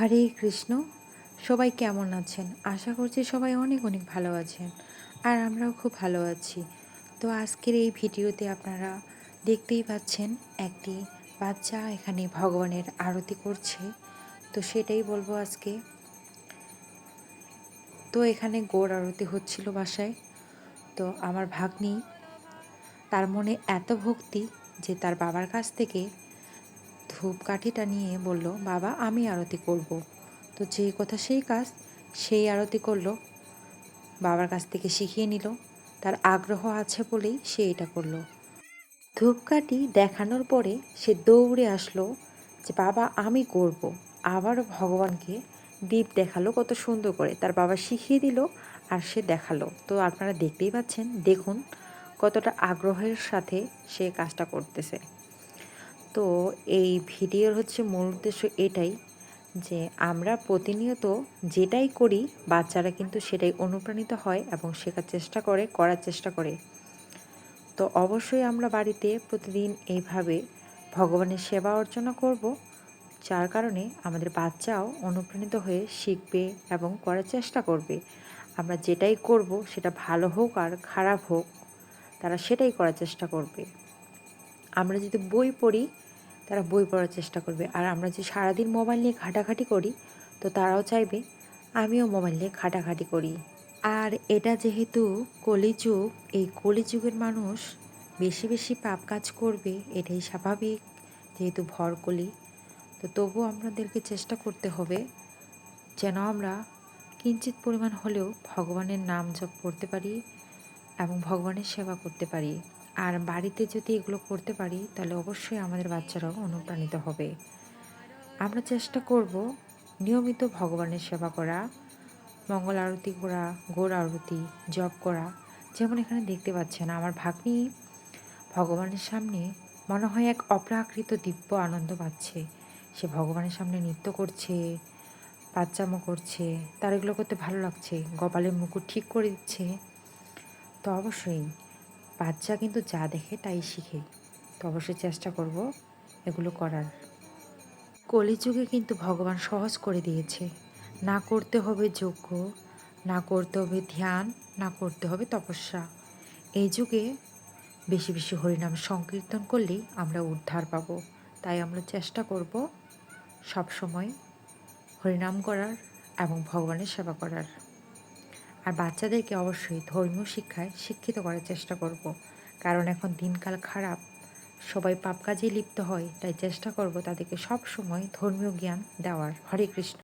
হরে কৃষ্ণ, সবাই কেমন আছেন? আশা করছি সবাই অনেক অনেক ভালো আছেন আর আমরাও খুব ভালো আছি। তো আজকের এই ভিডিওতে আপনারা দেখতেই পাচ্ছেন একটি বাচ্চা এখানে ভগবানের আরতি করছে। তো সেটাই বলব আজকে। তো এখানে গোড় আরতি হচ্ছিল বাসায়। তো আমার ভাগ্নি তার মনে এত ভক্তি যে তার বাবার কাছ থেকে ধূপকাঠিটা নিয়ে বলল, বাবা, আমি আরতি করব। তো যে কথা সেই কাজ, সেই আরতি করল। বাবার কাছ থেকে শিখিয়ে নিল, তার আগ্রহ আছে বলেই সে এটা করল। ধূপকাঠি দেখানোর পরে সে দৌড়ে আসলো যে, বাবা, আমি করব। আবারও ভগবানকে দ্বীপ দেখাল, কত সুন্দর করে। তার বাবা শিখিয়ে দিল আর সে দেখাল। তো আপনারা দেখতেই পাচ্ছেন, দেখুন কতটা আগ্রহের সাথে সে কাজটা করতেছে। তো এই ভিডিওর হচ্ছে মূল উদ্দেশ্য এটাই যে আমরা প্রতিনিয়ত যেটাই করি, বাচ্চারা কিন্তু সেটাই অনুপ্রাণিত হয় এবং শেখার চেষ্টা করে, করার চেষ্টা করে। তো অবশ্যই আমরা বাড়িতে প্রতিদিন এইভাবে ভগবানের সেবা অর্চনা করব, যার কারণে আমাদের বাচ্চাও অনুপ্রাণিত হয়ে শিখবে এবং করার চেষ্টা করবে। আমরা যেটাই করব সেটা ভালো হোক আর খারাপ হোক, তারা সেটাই করার চেষ্টা করবে। আমরা যদি বই পড়ি তারা বই পড়ার চেষ্টা করবে। আর আমরা যে সারাদিন মোবাইল নিয়ে ঘাটাঘাটি করি, তো তারাও চাইবে আমিও মোবাইল নিয়ে ঘাটাঘাটি করি। আর এটা যেহেতু কলিযুগ, এই কলিযুগের মানুষ বেশি বেশি পাপ কাজ করবে, এটাই স্বাভাবিক, যেহেতু ভর কলি তো তবুও আমাদেরকে চেষ্টা করতে হবে যেন আমরা কিঞ্চিত পরিমাণ হলেও ভগবানের নাম জপ করতে পারি এবং ভগবানের সেবা করতে পারি। আর বাড়িতে যদি এগুলো করতে পারি, তাহলে অবশ্যই আমাদের বাচ্চারাও অনুপ্রাণিত হবে। আমরা চেষ্টা করব নিয়মিত ভগবানের সেবা করা, মঙ্গল আরতি করা গোড় আরতি, জপ করা। যেমন এখানে দেখতে পাচ্ছেন, আমার ভাগ্নি ভগবানের সামনে মনে হয় এক অপ্রাকৃত দিব্য আনন্দ পাচ্ছে। সে ভগবানের সামনে নৃত্য করছে বাচ্চামো করছে, তার এগুলো করতে ভালো লাগছে। কপালের মুকুট ঠিক করে দিচ্ছে। তো অবশ্যই বাচ্চা কিন্তু যা দেখে তাই শিখে। তো অবশ্যই চেষ্টা করব এগুলো করার। কলিযুগে কিন্তু ভগবান সহজ করে দিয়েছে। না করতে হবে যজ্ঞ, না করতে হবে ধ্যান, না করতে হবে তপস্যা। এই যুগে বেশি বেশি হরিনাম সংকীর্তন করলেই আমরা উদ্ধার পাবো। তাই আমরা চেষ্টা করব সবসময় হরিনাম করার এবং ভগবানের সেবা করার। আর বাচ্চাদেরকে অবশ্যই ধর্মীয় শিক্ষায় শিক্ষিত করার চেষ্টা করব। কারণ এখন দিনকাল খারাপ, সবাই পাপ কাজেই লিপ্ত হয়, তাই চেষ্টা করব তাদেরকে সব সময় ধর্মীয় জ্ঞান দেওয়ার। হরে কৃষ্ণ।